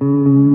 Mm-hmm.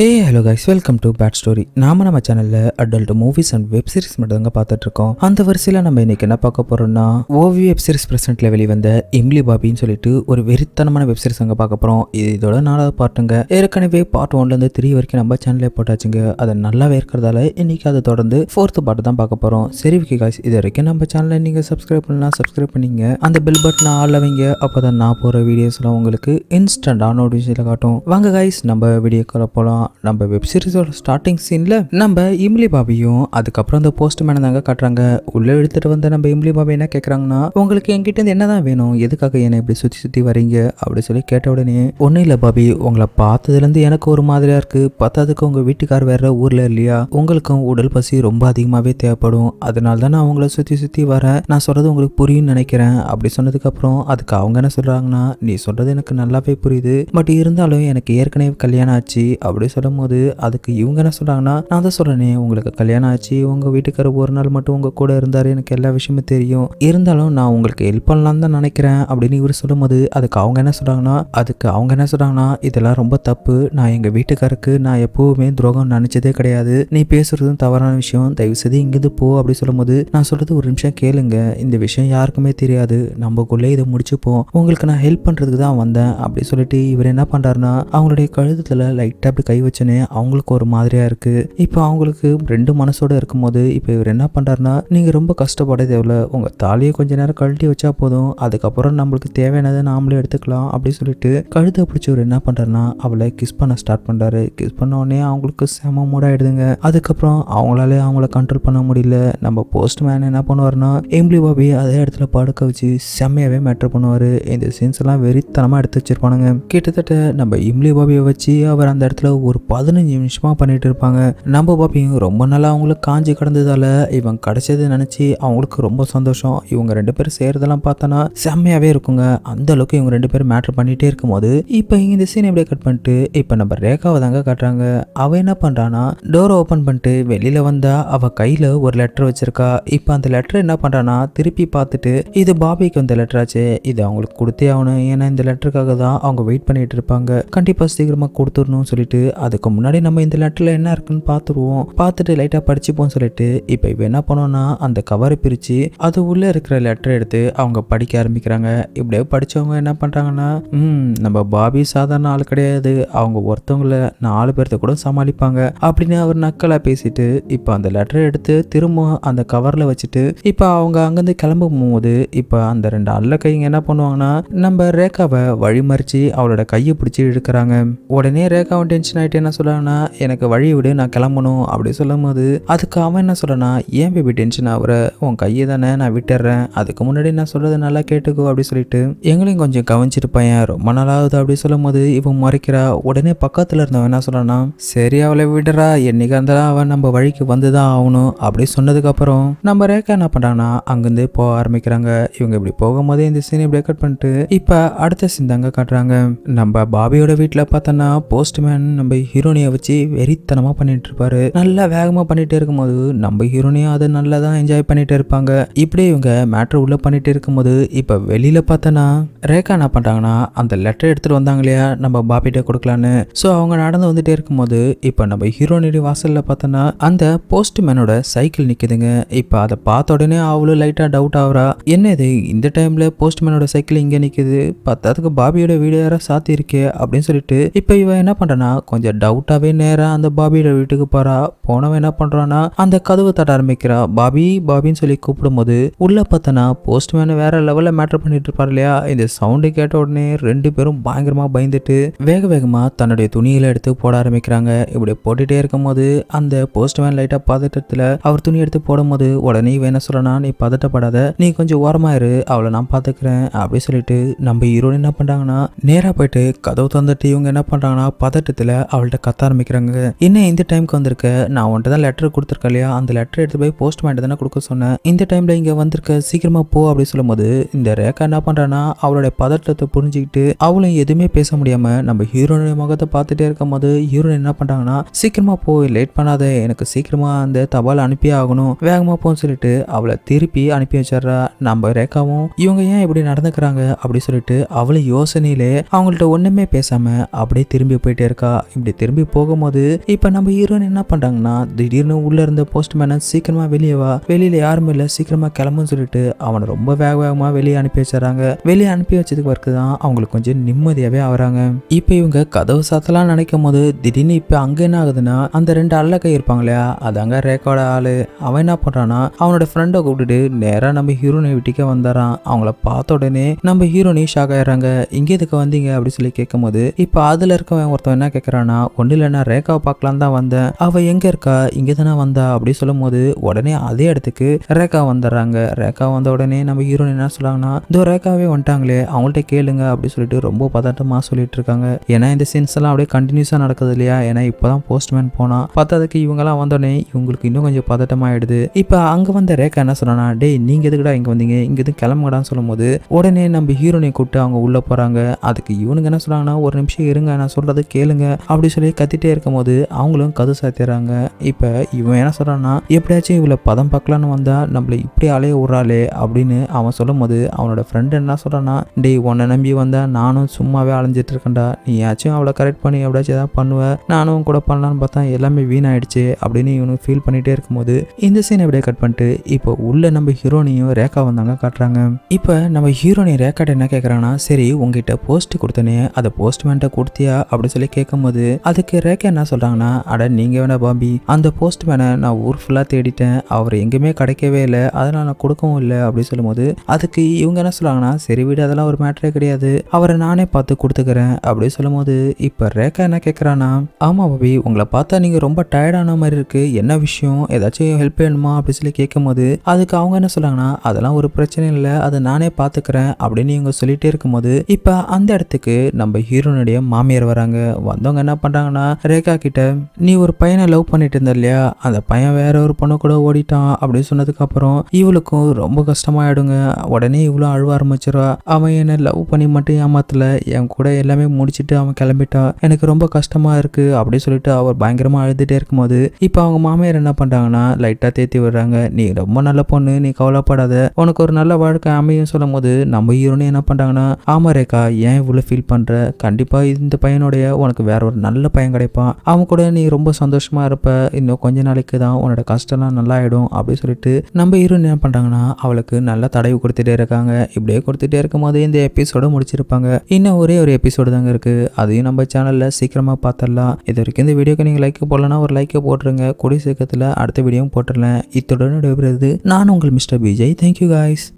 Hey hello guys welcome to bad story நாம நம்ம சேனல்ல adult movies and web series மட்டும் தாங்க பார்த்துட்டு இருக்கோம் அந்த வரிசையில் நம்ம இன்னைக்கு என்ன பார்க்க போறோம்னா ஓவி வெப் சீரிஸ் பிரசன்ட்ல வெளிவந்த இம்லி பாபின்னு சொல்லிட்டு ஒரு வெறித்தனமான வெப் சீரிஸ் அங்கே பார்க்க போறோம். இதோட நாலாவது பார்ட்டுங்க. ஏற்கனவே பார்ட் ஒன்ல இருந்து த்ரீ வரைக்கும் நம்ம சேனல்ல போட்டாச்சுங்க. அது நல்லாவே இருக்கிறதால இன்னைக்கு அதை தொடர்ந்து ஃபோர்த்து பாட்டு தான் பார்க்க போறோம். சரி ஓகே கைஸ் இது வரைக்கும் நம்ம சேனலை நீங்க சப்ஸ்கிரைப் பண்ணலாம் சப்ஸ்கிரைப் பண்ணீங்க. அந்த பெல் பட்டனை ஆள் வைங்க அப்பதான் நான் போற வீடியோஸ்லாம் உங்களுக்கு இன்ஸ்டன்டா நோட்டிஃபிகேஷன் காட்டும். வாங்க கைஸ் நம்ம வீடியோக்குள்ள போலாம். நம்ம வெப் சீரிஸோட ஸ்டார்டிங் சீனில் நம்ம இம்லி பாபியும் அதுக்கப்புறம் அந்த போஸ்ட் மேனை தாங்க காட்டுறாங்க. உள்ளே எடுத்துகிட்டு வந்த நம்ம இம்லி பாபி என்ன கேட்குறாங்கன்னா உங்களுக்கு என்கிட்ட என்ன என்னதான் வேணும்? எதுக்காக என்னை இப்படி சுற்றி சுற்றி வரீங்க அப்படி சொல்லி கேட்ட உடனே ஒன்றும் இல்லை பாபி. உங்களை பார்த்ததுலேருந்து எனக்கு ஒரு மாதிரியாக இருக்குது பத்தாதுக்கு உங்கள் வீட்டுக்கார் வேற ஊரில் இல்லையா? உங்களுக்கும் உடல் பசி ரொம்ப அதிகமாகவே தேவைப்படும். அதனால தான் நான் உங்களை சுற்றி சுற்றி வரேன். நான் சொல்கிறது உங்களுக்கு புரியும்னு நினைக்கிறேன். அப்படி சொன்னதுக்கப்புறம் அதுக்கு அவங்க என்ன சொல்கிறாங்கன்னா நீ சொல்கிறது எனக்கு நல்லாவே புரியுது. பட் இருந்தாலும் எனக்கு ஏற்கனவே கல்யாணம் ஆச்சு. அப்படி சொல்லும் போது அதுக்கு இவங்க என்ன சொல்றாங்கன்னா நான் தான் சொல்றேனே உங்களுக்கு கல்யாணம் ஆச்சு உங்க வீட்டுக்காரர் ஒரு நாள் மட்டும் உங்க கூட இருந்தாரு எனக்கு எல்லா விஷயமும் தெரியும். இருந்தாலும் நான் உங்களுக்கு ஹெல்ப் பண்ணலாம் தான் நினைக்கிறேன் அப்படின்னு இவர் சொல்லும் போது அதுக்கு அவங்க என்ன சொல்றாங்கன்னா அதுக்கு அவங்க என்ன சொல்றாங்கன்னா இதெல்லாம் ரொம்ப தப்பு. நான் எங்க வீட்டுக்காருக்கு நான் எப்பவுமே துரோகம் நினைச்சதே கிடையாது. நீ பேசுறதும் தவறான விஷயம். தயவு செய்து இங்கிருந்து போ அப்படி சொல்லும்போது நான் சொல்றது ஒரு நிமிஷம் கேளுங்க. இந்த விஷயம் யாருக்குமே தெரியாது. நம்மக்குள்ளே இதை முடிச்சுப்போம். உங்களுக்கு நான் ஹெல்ப் பண்றதுக்கு தான் வந்தேன் அப்படி சொல்லிட்டு இவர் என்ன பண்றாருன்னா அவங்களுடைய கழுத்துல லைட்டா அப்படி கை வச்சோன்னே அவங்களுக்கு ஒரு மாதிரியா இருக்கு. இப்போ அவங்களுக்கு ரெண்டு மனசோட இருக்கும்போது இப்போ இவர் என்ன பண்றாருன்னா நீங்க ரொம்ப கஷ்டப்பட தேவையில்ல உங்க தாலியை கொஞ்ச நேரம் கழட்டி வச்சா போதும். அதுக்கப்புறம் நம்மளுக்கு தேவையானதை நாமளே எடுத்துக்கலாம் அப்படின்னு சொல்லிட்டு கழுத்தை பிடிச்சவர் என்ன பண்றாருன்னா அவளை கிஸ் பண்ண ஸ்டார்ட் பண்றாரு. கிஸ் பண்ண உடனே அவங்களுக்கு செம மூடாயிடுதுங்க. அதுக்கப்புறம் அவங்களாலே அவங்கள கண்ட்ரோல் பண்ண முடியல. நம்ம போஸ்ட் மேன் என்ன பண்ணுவாருன்னா எம்லி பாபி அதே இடத்துல படுக்க வச்சு செம்மையாவே மேட்ரு பண்ணுவாரு. இந்த சீன்ஸ் எல்லாம் வெறித்தனமா எடுத்து வச்சிருப்பானுங்க. கிட்டத்தட்ட நம்ம இம்லி பாபியை வச்சு அவர் அந்த இடத்துல ஒரு ஒரு பதினஞ்சு நிமிஷமாக பண்ணிட்டு இருப்பாங்க. நம்ம பாப்பியும் ரொம்ப நாளாக அவங்களுக்கு காஞ்சி கிடந்ததால இவன் கிடச்சதை நினச்சி அவங்களுக்கு ரொம்ப சந்தோஷம். இவங்க ரெண்டு பேரும் செய்கிறதெல்லாம் பார்த்தோன்னா செம்மையாகவே இருக்குங்க. அந்த அளவுக்கு இவங்க ரெண்டு பேரும் மேட்ரு பண்ணிகிட்டே இருக்கும்போது இப்போ இங்கே இந்த சீன் எப்படியே கட் பண்ணிட்டு இப்போ நம்ம ரேகாவை தாங்க காட்டுறாங்க. அவள் என்ன பண்ணுறான்னா டோரை ஓப்பன் பண்ணிட்டு வெளியில் வந்தா அவள் கையில் ஒரு லெட்டர் வச்சிருக்கா. இப்போ அந்த லெட்டர் என்ன பண்ணுறான்னா திருப்பி பார்த்துட்டு இது பாபிக்கு வந்த லெட்டராச்சு இது அவங்களுக்கு கொடுத்தே ஆகணும். ஏன்னா இந்த லெட்டருக்காக தான் அவங்க வெயிட் பண்ணிட்டு இருப்பாங்க. கண்டிப்பாக சீக்கிரமாக கொடுத்துடணும்னு சொல்லிட்டு அதுக்கு முன்னாடி நம்ம இந்த லெட்டரில் என்ன இருக்குன்னு பார்த்துருவோம். பார்த்துட்டு லைட்டாக படிச்சுப்போம் சொல்லிட்டு இப்போ இப்போ என்ன பண்ணோம்னா அந்த கவரை பிரித்து அது உள்ளே இருக்கிற லெட்டர் எடுத்து அவங்க படிக்க ஆரம்பிக்கிறாங்க. இப்படியே படிச்சவங்க என்ன பண்ணுறாங்கன்னா ம் நம்ம பாபி சாதாரண ஆள் கிடையாது. அவங்க ஒருத்தவங்கள நாலு பேர்த்த கூட சமாளிப்பாங்க. அப்படின்னு அவர் நக்கலாக பேசிட்டு இப்போ அந்த லெட்டரை எடுத்து திரும்ப அந்த கவரில் வச்சுட்டு இப்போ அவங்க அங்கேருந்து கிளம்பும் போது இப்போ அந்த ரெண்டு அல்ல கைங்க என்ன பண்ணுவாங்கன்னா நம்ம ரேகாவை வழிமறிச்சு அவளோட கையை பிடிச்சி இழுக்கிறாங்க. உடனே ரேகாவும் டென்ஷன் ஆகிட்டு என்ன சொல்கிறான்னா எனக்கு வழி விடு நான் கிளம்பணும். அப்படி சொல்லும் போது அதுக்கு அவன் என்ன சொல்லனா ஏன் பேபி டென்ஷன் ஆகுற? உன் கையை தானே நான் விட்டுறேன் அதுக்கு முன்னாடி நான் சொல்றது நல்லா கேட்டுக்கோ அப்படி சொல்லிட்டு எங்களையும் கொஞ்சம் கவனிச்சிட்டு பையன் ரொம்ப நாளாவது அப்படி சொல்லும் போது இவன் மறைக்கிறா. உடனே பக்கத்துல இருந்தவன் என்ன சொல்றானா சரி அவளை விடுறா. என்னைக்கு இருந்தாலும் அவன் நம்ம வழிக்கு வந்துதான் ஆகணும். அப்படி சொன்னதுக்கு அப்புறம் நம்ம ரேக்கா என்ன பண்றாங்கன்னா அங்கிருந்து போக ஆரம்பிக்கிறாங்க. இவங்க இப்படி போகும்போதே இந்த சீனை இப்படி கட் பண்ணிட்டு இப்ப அடுத்த சீன் தாங்க காட்டுறாங்க. நம்ம பாபியோட வீட்டுல பார்த்தோன்னா போஸ்ட்மேன் நம்ம ஹீரோனியை வச்சு வெறித்தனமாக பண்ணிட்டு இருப்பாரு நல்லா வேகமாக பண்ணிட்டு இருக்கும்போது நம்ம ஹீரோனியும் அதை நல்லா தான் என்ஜாய் பண்ணிட்டு இருப்பாங்க. இப்படி இவங்க மேட்ரு உள்ள பண்ணிட்டு இருக்கும்போது இப்போ வெளியில பார்த்தோன்னா ரேகா என்ன பண்றாங்கன்னா அந்த லெட்டர் எடுத்துட்டு வந்தாங்க இல்லையா நம்ம பாபிட்ட கொடுக்கலான்னு. ஸோ அவங்க நடந்து வந்துட்டே இருக்கும்போது இப்போ நம்ம ஹீரோனுடைய வாசலில் பார்த்தோன்னா அந்த போஸ்ட்மேனோட சைக்கிள் நிற்குதுங்க இப்போ அதை பார்த்த உடனே அவளும் லைட்டாக டவுட் ஆகுறா. என்ன இது இந்த டைமில் போஸ்ட்மேனோட சைக்கிள் இங்கே நிற்குது பத்தாதுக்கு பாபியோட வீடு யாரோ சாத்தி இருக்கே அப்படின்னு சொல்லிட்டு இப்போ இவன் என்ன பண்றானா கொஞ்சம் டவுட்டாவே நேராக அந்த பாபியோட வீட்டுக்கு போறா. போனவன் என்ன பண்ணுறான்னா அந்த கதவு தட்ட ஆரம்பிக்கிறா. பாபி பாபின்னு சொல்லி கூப்பிடும்போது உள்ள பார்த்தனா போஸ்ட்மேன் வேற லெவல்ல மேட்டர் பண்ணிட்டு இருப்பார் இல்லையா? இந்த சவுண்டு கேட்ட உடனே ரெண்டு பேரும் பயங்கரமா பயந்துட்டு வேக வேகமா தன்னுடைய துணிகளை எடுத்து போட ஆரம்பிக்கிறாங்க. இப்படி போட்டுட்டே இருக்கும்போது அந்த போஸ்ட்மேன் லைட்டா பதட்டத்துல அவர் துணி எடுத்து போடும்போது உடனே இவன் சொல்லனா நீ பதட்டப்படாத. நீ கொஞ்சம் ஓரமாயிரு இரு. அவளை நான் பாத்துக்கிறேன். அப்படி சொல்லிட்டு நம்ம ஹீரோயின் என்ன பண்றாங்கன்னா நேரா போயிட்டு கதவு தந்துட்டு இவங்க என்ன பண்றாங்கன்னா பதட்டத்துல அவளை அவள்கிட்ட கத்த ஆரம்பிக்கிறாங்க. என்ன இந்த டைமுக்கு வந்திருக்க? நான் உன்கிட்ட தான் லெட்டர் கொடுத்துருக்க இல்லையா? அந்த லெட்டர் எடுத்து போய் போஸ்ட்மேன் தானே கொடுக்க சொன்னேன். இந்த டைம்ல இங்க வந்திருக்க சீக்கிரமா போ அப்படி சொல்லும்போது இந்த ரேகா என்ன பண்றானா அவளுடைய பதட்டத்தை புரிஞ்சுக்கிட்டு அவளும் எதுவுமே பேச முடியாம நம்ம ஹீரோனுடைய முகத்தை பார்த்துட்டே இருக்கும் போது ஹீரோன் என்ன பண்றாங்கன்னா சீக்கிரமா போ லேட் பண்ணாத. எனக்கு சீக்கிரமா அந்த தபால் அனுப்பியே ஆகணும். வேகமா போன்னு சொல்லிட்டு அவளை திருப்பி அனுப்பி வச்சிடுறா. நம்ம ரேகாவும் இவங்க ஏன் இப்படி நடந்துக்கிறாங்க? அப்படி சொல்லிட்டு அவளை யோசனையிலே அவங்கள்ட்ட ஒண்ணுமே பேசாம அப்படியே திரும்பி போயிட்டே இருக்கா. இப்படி திரும்பி போகும்போது இப்ப நம்ம ஹீரோயின் என்ன பண்றாங்கன்னா திடீர்னு உள்ள இருந்த போஸ்ட்மேனை சீக்கிரமா வெளியே வா. வெளியில யாருமே இல்ல சீக்கிரமா கிளம்புன்னு சொல்லிட்டு அவனை ரொம்ப வேக வேகமா வெளியே அனுப்பி வச்சிடறாங்க. வெளியே அனுப்பி வச்சதுக்கு பிறகு தான் அவங்களுக்கு கொஞ்சம் நிம்மதியாவே ஆகுறாங்க. இப்போ இவங்க கதவு சாத்தலாம் நினைக்கும் போது திடீர்னு இப்போ அங்க என்ன ஆகுதுன்னா அந்த ரெண்டு அல்லக்கை இருப்பாங்க இல்லையா அதாங்க ரேக்கோட ஆளு. அவன் என்ன பண்றான்னா அவனோட ஃப்ரெண்டை கூப்பிட்டுட்டு நேரா நம்ம ஹீரோனை வீட்டுக்கே வந்துடுறான். அவங்கள பார்த்த உடனே நம்ம ஹீரோனி ஷாக் ஆயிடுறாங்க. இங்க எதுக்கு வந்தீங்க? அப்படின்னு சொல்லி கேட்கும்போது இப்போ அதுல இருக்கவன் ஒருத்தன் என்ன கேட்கறான்னா ஒன்றும் இல்லைன்னா ரேகாவை பார்க்கலாம் தான் வந்தேன். அவள் எங்கே இருக்கா? இங்கே தானே வந்தா? அப்படி சொல்லும் போது உடனே அதே இடத்துக்கு ரேகா வந்துடுறாங்க. ரேகா வந்த உடனே நம்ம ஹீரோயின் என்ன சொல்றாங்கன்னா இதோ ரேகாவே வந்துட்டாங்களே அவங்கள்ட்ட கேளுங்க அப்படின்னு சொல்லிட்டு ரொம்ப பதட்டமாக சொல்லிட்டு இருக்காங்க. ஏன்னா இந்த சீன்ஸ் எல்லாம் அப்படியே கண்டினியூஸாக நடக்குது இல்லையா? ஏன்னா இப்போதான் போஸ்ட்மேன் போனா. பார்த்ததுக்கு இவங்கெல்லாம் வந்தோடனே இவங்களுக்கு இன்னும் கொஞ்சம் பதட்டமாயிடுது. இப்போ அங்கே வந்த ரேகா என்ன சொன்னா டேய் நீங்க எதுக்குடா இங்கே வந்தீங்க? இங்கே எதுவும் கிளம்புங்கடான்னு சொல்லும்போது உடனே நம்ம ஹீரோனை கூப்பிட்டு அவங்க உள்ளே போகிறாங்க அதுக்கு இவனுங்க என்ன சொல்றாங்கன்னா ஒரு நிமிஷம் இருங்க நான் சொல்றது கேளுங்க அப்படி அப்படி சொல்லி கத்திட்டே இருக்கும்போது அவங்களும் கது சாத்திடுறாங்க. இப்போ இவன் என்ன சொல்கிறான்னா எப்படியாச்சும் இவ்வளோ பதம் பார்க்கலான்னு வந்தால் நம்மள இப்படி அலைய விட்றாளே அப்படின்னு அவன் சொல்லும் போது அவனோட ஃப்ரெண்டு என்ன சொல்கிறான்னா டேய் உன்னை நம்பி வந்தால் நானும் சும்மாவே அலைஞ்சிட்டு இருக்கேன்டா. நீயாச்சும் அவளை கரெக்ட் பண்ணி எப்படியாச்சும் ஏதாவது பண்ணுவேன் நானும் கூட பண்ணலான்னு பார்த்தா எல்லாமே வீணாயிடுச்சு அப்படின்னு இவனுக்கு ஃபீல் பண்ணிகிட்டே இருக்கும்போது இந்த சீன் எப்படியே கட் பண்ணிட்டு இப்போ உள்ள நம்ம ஹீரோனையும் ரேகா வந்தாங்க காட்டுறாங்க. இப்போ நம்ம ஹீரோனி ரேக்காட்ட என்ன கேட்குறாங்கன்னா சரி உங்ககிட்ட போஸ்ட் கொடுத்தனே அதை போஸ்ட்மேன்ட்ட கொடுத்தியா? அப்படின்னு சொல்லி கேட்கும்போது அதுக்கு ரேக்கா என்ன சொல்கிறாங்கன்னா அட நீங்கள் வேணா பாம்பி அந்த போஸ்ட்மேனை நான் ஊர் ஃபுல்லாக தேடிட்டேன். அவர் எங்கேயுமே கிடைக்கவே இல்லை. அதனால் நான் கொடுக்கவும் இல்லை. அப்படி சொல்லும்போது அதுக்கு இவங்க என்ன சொல்றாங்கன்னா சரி வீடு அதெல்லாம் ஒரு மேட்டரே கிடையாது. அவரை நானே பார்த்து கொடுத்துக்கிறேன். அப்படி சொல்லும்போது இப்போ ரேக்கா என்ன கேட்குறான்னா ஆமா பாபி உங்களை பார்த்தா நீங்கள் ரொம்ப டயர்டான மாதிரி இருக்குது என்ன விஷயம்? ஏதாச்சும் ஹெல்ப் வேணுமா? அப்படின்னு சொல்லி கேட்கும்போது அதுக்கு அவங்க என்ன சொல்கிறாங்கன்னா அதெல்லாம் ஒரு பிரச்சனை இல்லை. அதை நானே பார்த்துக்கிறேன். அப்படின்னு இவங்க சொல்லிகிட்டே இருக்கும்போது இப்போ அந்த இடத்துக்கு நம்ம ஹீரோனுடைய மாமியார் வராங்க. வந்தவங்க என்ன பண்ணுறாங்கன்னா ரேகா கிட்ட நீ ஒரு பையனை லவ் பண்ணிட்டு இருந்த இல்லையா? அந்த பையன் வேற ஒரு பொண்ணு கூட ஓடிட்டான் அப்படின்னு சொன்னதுக்கப்புறம் இவளுக்கும் ரொம்ப கஷ்டமாயிடுங்க. உடனே இவ்வளோ அழுவ ஆரம்பிச்சிடா அவன் என்ன லவ் பண்ணி மட்டும் ஏமாத்தல. என் கூட எல்லாமே முடிச்சுட்டு அவன் கிளம்பிட்டான். எனக்கு ரொம்ப கஷ்டமா இருக்கு அப்படி சொல்லிட்டு அவர் பயங்கரமா அழுதுட்டே இருக்கும்போது இப்போ அவங்க மாமியார் என்ன பண்ணுறாங்கன்னா லைட்டாக தேத்தி விடுறாங்க. நீ ரொம்ப நல்ல பொண்ணு. நீ கவலைப்படாத. உனக்கு ஒரு நல்ல வாழ்க்கை அமையும் சொல்லும் போது நம்ம ஹீரோனே என்ன பண்ணுறாங்கன்னா ஆமா ரேகா ஏன் இவ்வளோ ஃபீல் பண்ணுற கண்டிப்பாக இந்த பையனுடைய உனக்கு வேற ஒரு நல்ல நல்ல பையன் கிடைப்பான். அவன் கூட நீ ரொம்ப சந்தோஷமா இருப்ப. இன்னும் கொஞ்ச நாளைக்கு தான் உன்னோட கஷ்டம்லாம் நல்லா ஆயிடும் அப்படின்னு சொல்லிட்டு நம்ம ஹீரோ என்ன பண்றாங்கன்னா அவளுக்கு நல்ல தடவு கொடுத்துட்டே இருக்காங்க. இப்படியே கொடுத்துட்டே இருக்கும் போது இந்த எபிசோட முடிச்சிருப்பாங்க. இன்னும் ஒரே ஒரு எபிசோடு தாங்க இருக்கு. அதையும் நம்ம சேனல்ல சீக்கிரமா பார்த்துடலாம். இது வரைக்கும் இந்த வீடியோக்கு நீங்க லைக் போடலன்னா ஒரு லைக்கை போட்டுருங்க. கூடிய சீக்கிரத்தில் அடுத்த வீடியோவும் போட்டுடலாம். இத்துடன் விடைபெறுவது நான் உங்கள் மிஸ்டர் விஜய். Thank you guys